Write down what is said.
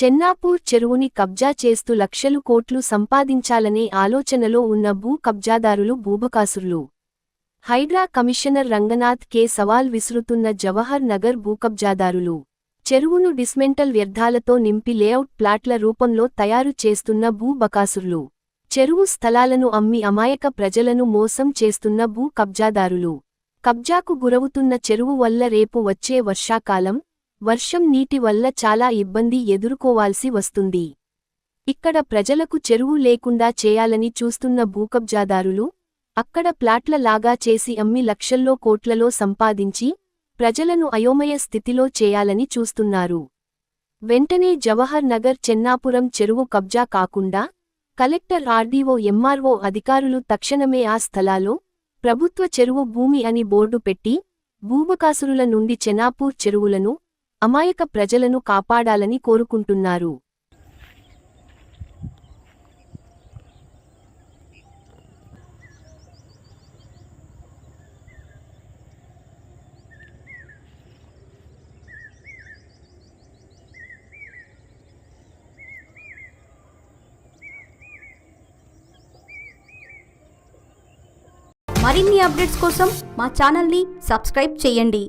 చెన్నాపూర్ చెరువుని కబ్జా చేస్తూ లక్షలు కోట్లు సంపాదించాలనే ఆలోచనలో ఉన్న భూ కబ్జాదారులు భూబకాసురులు హైడ్రా కమిషనర్ రంగనాథ్ కే. సవాల్ విసురుతున్న జవహర్ నగర్ భూకబ్జాదారులు చెరువును డిస్మెంటల్ వ్యర్థాలతో నింపి లేఅవుట్ ప్లాట్ల రూపంలో తయారు చేస్తున్న భూ బకాసురులు. చెరువు స్థలాలను అమ్మి అమాయక ప్రజలను మోసం చేస్తున్న భూ కబ్జాదారులు. కబ్జాకు గురవుతున్న చెరువు వల్ల రేపు వచ్చే వర్షాకాలం వర్షం నీటి వల్ల చాలా ఇబ్బంది ఎదుర్కోవాల్సి వస్తుంది. ఇక్కడ ప్రజలకు చెరువు లేకుండా చేయాలని చూస్తున్న భూకబ్జాదారులు అక్కడ ప్లాట్ల లాగా చేసి అమ్మి లక్షల్లో కోట్లలో సంపాదించి ప్రజలను అయోమయ స్థితిలో చేయాలని చూస్తున్నారు. వెంటనే జవహర్ నగర్ చెన్నాపురం చెరువు కబ్జా కాకుండా కలెక్టర్ ఆర్డీఓ ఎంఆర్ఓ అధికారులు తక్షణమే ఆ స్థలాలో ప్రభుత్వ చెరువు భూమి అని బోర్డు పెట్టి భూబకాసురుల నుండి చెనాపూర్ చెరువులను అమాయక ప్రజలను కాపాడాలని కోరుకుంటున్నారు. మరిన్ని అప్డేట్స్ కోసం మా ఛానల్ని సబ్స్క్రైబ్ చేయండి.